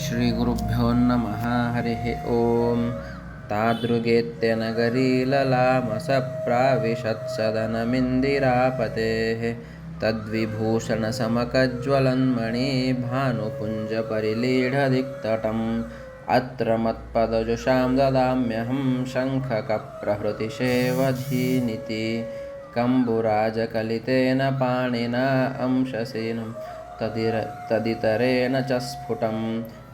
श्रीगुरुभ्यो नमः हरिः ॐ तादृगेत्यनगरीललामसप्राविशत्सदनमिन्दिरापतेः। तद्विभूषणसमकज्ज्वलन्मणिभानुपुञ्जपरिलीढदिक्तटम् अत्र मत्पदजुषां ददाम्यहं शङ्खकप्रहृतिषेवधीनिति कम्बुराजकलितेन पाणिना अंशसेनं तदिर तदितरेण च स्फुटं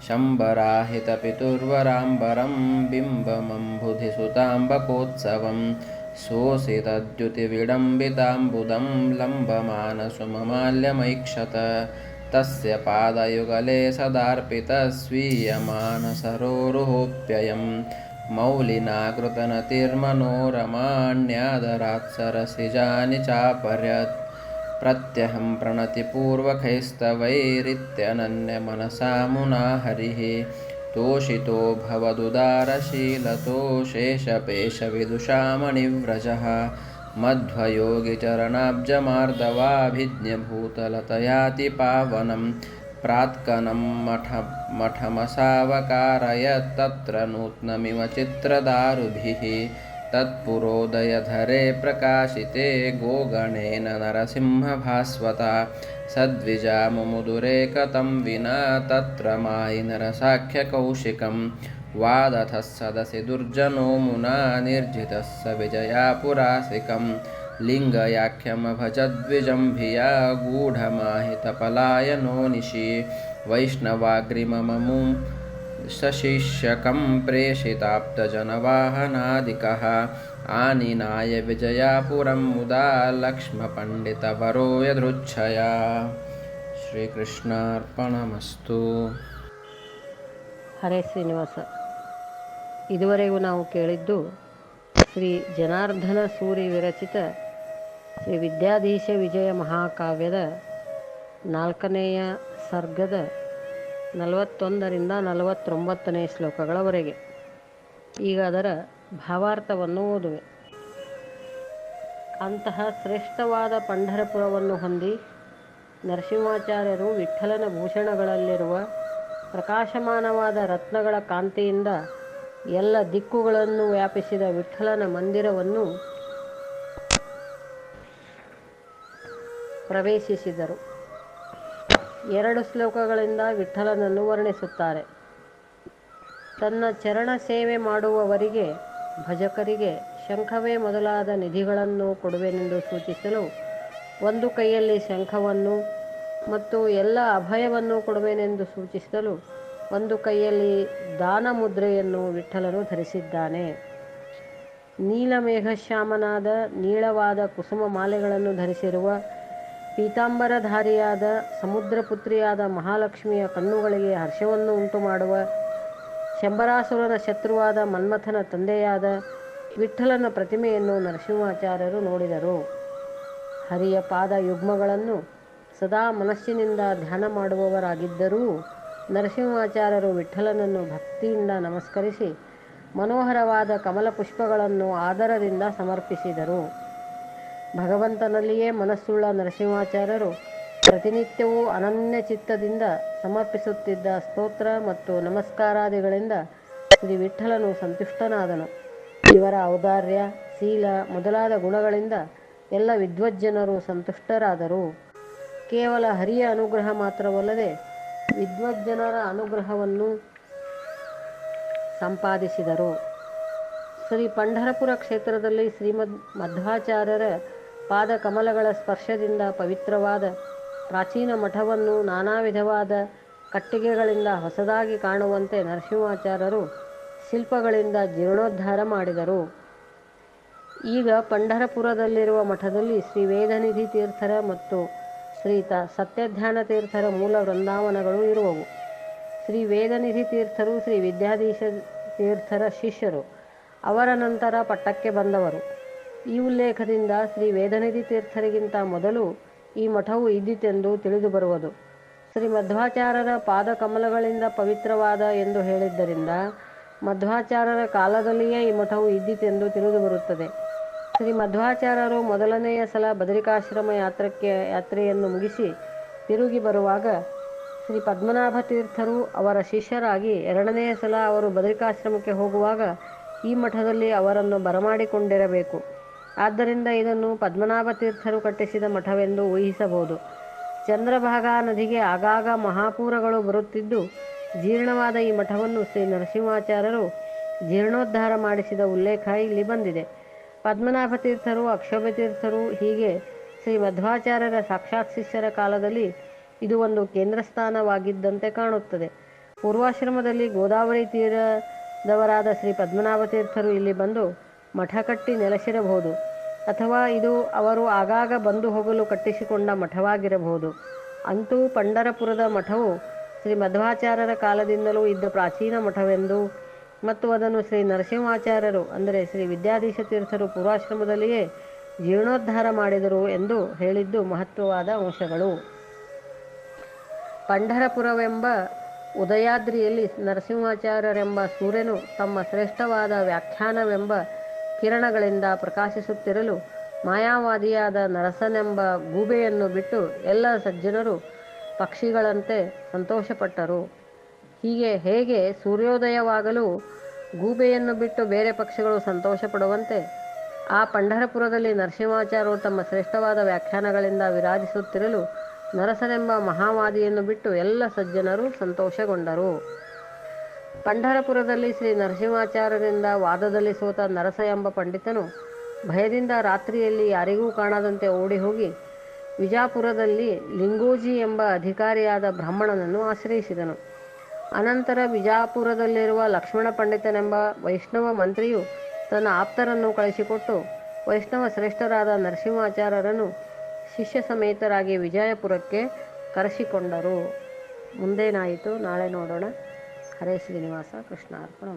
शम्बराहितपितुर्वराम्बरं बिम्बमम्बुधिसुताम्बकोत्सवं शोषितद्युतिविडम्बिताम्बुदं लम्बमानसुममाल्यमैक्षत। तस्य पादयुगले सदार्पितस्वीयमानसरोरुहोऽप्ययं मौलिनाकृतनतिर्मनोरमाण्यादरात्सरसिजानि चापर्यत् प्रत्यहं प्रणतिपूर्वकैस्तवैरित्यनन्यमनसा मुना हरिः। तोषितो भवदुदारशीलतो शेषपेशविदुषामणिव्रजः मध्वयोगिचरणाब्जमार्दवाभिज्ञभूतलतयाति पावनं प्रात्कनं मठ मठमसावकारयत् तत्र नूत्नमिव चित्रदारुभिः तत्पुरोदयधरे प्रकाशिते गोगणेन नरसिंहभास्वता। सद्विजामुमुदुरेकतं विना तत्र मायि नरसाख्यकौशिकं वादथः सदसि दुर्जनो मुना निर्जितः स विजयापुरासिकं लिङ्गयाख्यमभजद्विजं भिया गूढमाहितपलायनो निशि वैष्णवाग्रिमममुं सशिष्यकं प्रेषिताप्तजनवाहनादिकः आनिनाय विजयापुरं मुदा लक्ष्मपण्डितवरो यदृच्छया ಶ್ರೀಕೃಷ್ಣಾರ್ಪಣಮಸ್ತು ಹರೇ ಶ್ರೀನಿವಾಸ ಇದುವರೆಗೂ ನಾವು ಕೇಳಿದ್ದು ಶ್ರೀ ಜನಾರ್ದನ ಸೂರಿ ವಿರಚಿತ ಶ್ರೀ ವಿದ್ಯಾಧೀಶ ವಿಜಯ ಮಹಾಕಾವ್ಯದ ನಾಲ್ಕನೆಯ ಸರ್ಗದ ನಲವತ್ತೊಂದರಿಂದ ನಲವತ್ತೊಂಬತ್ತನೇ ಶ್ಲೋಕಗಳವರೆಗೆ. ಈಗ ಅದರ ಭಾವಾರ್ಥವನ್ನು ಓದುವೆ. ಅಂತಹ ಶ್ರೇಷ್ಠವಾದ ಪಂಢರಪುರವನ್ನು ಹೊಂದಿ ನರಸಿಂಹಾಚಾರ್ಯರು ವಿಠಲನ ಭೂಷಣಗಳಲ್ಲಿರುವ ಪ್ರಕಾಶಮಾನವಾದ ರತ್ನಗಳ ಕಾಂತಿಯಿಂದ ಎಲ್ಲ ದಿಕ್ಕುಗಳನ್ನು ವ್ಯಾಪಿಸಿದ ವಿಠಲನ ಮಂದಿರವನ್ನು ಪ್ರವೇಶಿಸಿದರು. ಎರಡು ಶ್ಲೋಕಗಳಿಂದ ವಿಠ್ಠಲನನ್ನು ವರ್ಣಿಸುತ್ತಾರೆ ತನ್ನ ಚರಣ ಸೇವೆ ಮಾಡುವವರಿಗೆ, ಭಜಕರಿಗೆ ಶಂಖವೇ ಮೊದಲಾದ ನಿಧಿಗಳನ್ನು ಕೊಡುವೆನೆಂದು ಸೂಚಿಸಲು ಒಂದು ಕೈಯಲ್ಲಿ ಶಂಖವನ್ನು ಮತ್ತು ಎಲ್ಲ ಅಭಯವನ್ನು ಕೊಡುವೆನೆಂದು ಸೂಚಿಸಲು ಒಂದು ಕೈಯಲ್ಲಿ ದಾನ ಮುದ್ರೆಯನ್ನು ವಿಠಲನು ಧರಿಸಿದ್ದಾನೆ. ನೀಲಮೇಘಶ್ಯಾಮನಾದ ನೀಳವಾದ ಕುಸುಮ ಮಾಲೆಗಳನ್ನು ಧರಿಸಿರುವ ಪೀತಾಂಬರಧಾರಿಯಾದ ಸಮುದ್ರಪುತ್ರಿಯಾದ ಮಹಾಲಕ್ಷ್ಮಿಯ ಕಣ್ಣುಗಳಿಗೆ ಹರ್ಷವನ್ನು ಉಂಟು ಮಾಡುವ ಶಂಬರಾಸುರನ ಶತ್ರುವಾದ ಮನ್ಮಥನ ತಂದೆಯಾದ ವಿಠ್ಠಲನ ಪ್ರತಿಮೆಯನ್ನು ನರಸಿಂಹಾಚಾರ್ಯರು ನೋಡಿದರು. ಹರಿಯ ಪಾದ ಯುಗ್ಮಗಳನ್ನು ಸದಾ ಮನಸ್ಸಿನಿಂದ ಧ್ಯಾನ ಮಾಡುವವರಾಗಿದ್ದರೂ ನರಸಿಂಹಾಚಾರ್ಯರು ವಿಠ್ಠಲನನ್ನು ಭಕ್ತಿಯಿಂದ ನಮಸ್ಕರಿಸಿ, ಮನೋಹರವಾದ ಕಮಲ ಪುಷ್ಪಗಳನ್ನು ಆದರದಿಂದ ಸಮರ್ಪಿಸಿದರು. ಭಗವಂತನಲ್ಲಿಯೇ ಮನಸ್ಸುಳ್ಳ ನರಸಿಂಹಾಚಾರ್ಯರು ಪ್ರತಿನಿತ್ಯವೂ ಅನನ್ಯ ಚಿತ್ತದಿಂದ ಸಮರ್ಪಿಸುತ್ತಿದ್ದ ಸ್ತೋತ್ರ ಮತ್ತು ನಮಸ್ಕಾರಾದಿಗಳಿಂದ ಶ್ರೀ ವಿಠ್ಠಲನು ಸಂತುಷ್ಟನಾದನು. ಇವರ ಔದಾರ್ಯ, ಶೀಲ ಮೊದಲಾದ ಗುಣಗಳಿಂದ ಎಲ್ಲ ವಿದ್ವಜ್ಜನರು ಸಂತುಷ್ಟರಾದರು. ಕೇವಲ ಹರಿಯ ಅನುಗ್ರಹ ಮಾತ್ರವಲ್ಲದೆ ವಿದ್ವಜ್ಜನರ ಅನುಗ್ರಹವನ್ನು ಸಂಪಾದಿಸಿದರು. ಶ್ರೀ ಪಂಢರಪುರ ಕ್ಷೇತ್ರದಲ್ಲಿ ಶ್ರೀಮದ್ ಮಧ್ವಾಚಾರ್ಯರ ಪಾದ ಕಮಲಗಳ ಸ್ಪರ್ಶದಿಂದ ಪವಿತ್ರವಾದ ಪ್ರಾಚೀನ ಮಠವನ್ನು ನಾನಾ ವಿಧವಾದ ಕಟ್ಟಿಗೆಗಳಿಂದ ಹೊಸದಾಗಿ ಕಾಣುವಂತೆ ನರಸಿಂಹಾಚಾರ್ಯರು ಶಿಲ್ಪಗಳಿಂದ ಜೀರ್ಣೋದ್ಧಾರ ಮಾಡಿದರು. ಈಗ ಪಂಢರಪುರದಲ್ಲಿರುವ ಮಠದಲ್ಲಿ ಶ್ರೀ ವೇದನಿಧಿ ತೀರ್ಥರ ಮತ್ತು ಶ್ರೀ ತ ಸತ್ಯಧ್ಯಾನ ತೀರ್ಥರ ಮೂಲ ವೃಂದಾವನಗಳು ಇರುವವು. ಶ್ರೀ ವೇದನಿಧಿ ತೀರ್ಥರು ಶ್ರೀ ವಿದ್ಯಾಧೀಶ ತೀರ್ಥರ ಶಿಷ್ಯರು. ಅವರ ನಂತರ ಪಟ್ಟಕ್ಕೆ ಬಂದವರು. ಈ ಉಲ್ಲೇಖದಿಂದ ಶ್ರೀ ವೇದನಿಧಿ ತೀರ್ಥರಿಗಿಂತ ಮೊದಲು ಈ ಮಠವು ಇದ್ದಿತೆಂದು ತಿಳಿದು ಬರುವುದು ಶ್ರೀ ಮಧ್ವಾಚಾರ್ಯರ ಪಾದ ಕಮಲಗಳಿಂದ ಪವಿತ್ರವಾದ ಎಂದು ಹೇಳಿದ್ದರಿಂದ ಮಧ್ವಾಚಾರ್ಯರ ಕಾಲದಲ್ಲಿಯೇ ಈ ಮಠವು ಇದ್ದಿತೆಂದು ತಿಳಿದು ಬರುತ್ತದೆ ಶ್ರೀ ಮಧ್ವಾಚಾರ್ಯರು ಮೊದಲನೆಯ ಸಲ ಬದರಿಕಾಶ್ರಮ ಯಾತ್ರಕ್ಕೆ ಯಾತ್ರೆಯನ್ನು ಮುಗಿಸಿ ತಿರುಗಿ ಬರುವಾಗ ಶ್ರೀ ಪದ್ಮನಾಭ ತೀರ್ಥರು ಅವರ ಶಿಷ್ಯರಾಗಿ ಎರಡನೆಯ ಸಲ ಅವರು ಬದರಿಕಾಶ್ರಮಕ್ಕೆ ಹೋಗುವಾಗ ಈ ಮಠದಲ್ಲಿ ಅವರನ್ನು ಬರಮಾಡಿಕೊಂಡಿರಬೇಕು. ಆದ್ದರಿಂದ ಇದನ್ನು ಪದ್ಮನಾಭ ತೀರ್ಥರು ಕಟ್ಟಿಸಿದ ಮಠವೆಂದು ಊಹಿಸಬಹುದು. ಚಂದ್ರಭಾಗಾ ನದಿಗೆ ಆಗಾಗ ಮಹಾಪೂರಗಳು ಬರುತ್ತಿದ್ದು, ಜೀರ್ಣವಾದ ಈ ಮಠವನ್ನು ಶ್ರೀ ನರಸಿಂಹಾಚಾರ್ಯರು ಜೀರ್ಣೋದ್ಧಾರ ಮಾಡಿಸಿದ ಉಲ್ಲೇಖ ಇಲ್ಲಿ ಬಂದಿದೆ. ಪದ್ಮನಾಭ ತೀರ್ಥರು ಅಕ್ಷೋಭ ತೀರ್ಥರು ಹೀಗೆ ಶ್ರೀ ಮಧ್ವಾಚಾರ್ಯರ ಸಾಕ್ಷಾತ್ ಶಿಷ್ಯರ ಕಾಲದಲ್ಲಿ ಇದು ಒಂದು ಕೇಂದ್ರ ಸ್ಥಾನವಾಗಿದ್ದಂತೆ ಕಾಣುತ್ತದೆ. ಪೂರ್ವಾಶ್ರಮದಲ್ಲಿ ಗೋದಾವರಿ ತೀರದವರಾದ ಶ್ರೀ ಪದ್ಮನಾಭ ತೀರ್ಥರು ಇಲ್ಲಿ ಬಂದು ಮಠ ಕಟ್ಟಿ ನೆಲೆಸಿರಬಹುದು. ಅಥವಾ ಇದು ಅವರು ಆಗಾಗ ಬಂದು ಹೋಗಲು ಕಟ್ಟಿಸಿಕೊಂಡ ಮಠವಾಗಿರಬಹುದು. ಅಂತೂ ಪಂಡರಪುರದ ಮಠವು ಶ್ರೀ ಮಧ್ವಾಚಾರ್ಯರ ಕಾಲದಿಂದಲೂ ಇದ್ದ ಪ್ರಾಚೀನ ಮಠವೆಂದು ಮತ್ತು ಅದನ್ನು ಶ್ರೀ ನರಸಿಂಹಾಚಾರ್ಯರು, ಅಂದರೆ ಶ್ರೀ ವಿದ್ಯಾಧೀಶ ತೀರ್ಥರು ಪೂರ್ವಾಶ್ರಮದಲ್ಲಿಯೇ ಜೀರ್ಣೋದ್ಧಾರ ಮಾಡಿದರು ಎಂದು ಹೇಳಿದ್ದು ಮಹತ್ವವಾದ ಅಂಶಗಳು. ಪಂಢರಪುರವೆಂಬ ಉದಯಾದ್ರಿಯಲ್ಲಿ ನರಸಿಂಹಾಚಾರ್ಯರೆಂಬ ಸೂರ್ಯನು ತಮ್ಮ ಶ್ರೇಷ್ಠವಾದ ವ್ಯಾಖ್ಯಾನವೆಂಬ ಕಿರಣಗಳಿಂದ ಪ್ರಕಾಶಿಸುತ್ತಿರಲು ಮಾಯಾವಾದಿಯಾದ ನರಸನೆಂಬ ಗೂಬೆಯನ್ನು ಬಿಟ್ಟು ಎಲ್ಲ ಸಜ್ಜನರು ಪಕ್ಷಿಗಳಂತೆ ಸಂತೋಷಪಟ್ಟರು. ಹೀಗೆ ಹೇಗೆ ಸೂರ್ಯೋದಯವಾಗಲು ಗೂಬೆಯನ್ನು ಬಿಟ್ಟು ಬೇರೆ ಪಕ್ಷಿಗಳು ಸಂತೋಷಪಡುವಂತೆ ಆ ಪಂಢರಪುರದಲ್ಲಿ ನರಸಿಂಹಾಚಾರ್ಯರು ತಮ್ಮ ಶ್ರೇಷ್ಠವಾದ ವ್ಯಾಖ್ಯಾನಗಳಿಂದ ವಿರಾಜಿಸುತ್ತಿರಲು ನರಸನೆಂಬ ಮಹಾವಾದಿಯನ್ನು ಬಿಟ್ಟು ಎಲ್ಲ ಸಜ್ಜನರು ಸಂತೋಷಗೊಂಡರು. ಪಂಢರಪುರದಲ್ಲಿ ಶ್ರೀ ನರಸಿಂಹಾಚಾರ್ಯರಿಂದ ವಾದದಲ್ಲಿ ಸೋತ ನರಸ ಎಂಬ ಪಂಡಿತನು ಭಯದಿಂದ ರಾತ್ರಿಯಲ್ಲಿ ಯಾರಿಗೂ ಕಾಣದಂತೆ ಓಡಿ ಹೋಗಿ ವಿಜಾಪುರದಲ್ಲಿ ಲಿಂಗೋಜಿ ಎಂಬ ಅಧಿಕಾರಿಯಾದ ಬ್ರಾಹ್ಮಣನನ್ನು ಆಶ್ರಯಿಸಿದನು. ಅನಂತರ ವಿಜಾಪುರದಲ್ಲಿರುವ ಲಕ್ಷ್ಮಣ ಪಂಡಿತನೆಂಬ ವೈಷ್ಣವ ಮಂತ್ರಿಯು ತನ್ನ ಆಪ್ತರನ್ನು ಕಳಿಸಿಕೊಟ್ಟು ವೈಷ್ಣವ ಶ್ರೇಷ್ಠರಾದ ನರಸಿಂಹಾಚಾರ್ಯರನ್ನು ಶಿಷ್ಯ ಸಮೇತರಾಗಿ ವಿಜಯಪುರಕ್ಕೆ ಕರೆಸಿಕೊಂಡರು. ಮುಂದೇನಾಯಿತು? ನಾಳೆ ನೋಡೋಣ. ಹರೇ ಶ್ರೀನಿವಾಸ ಕೃಷ್ಣ ಅರ್ಪಣ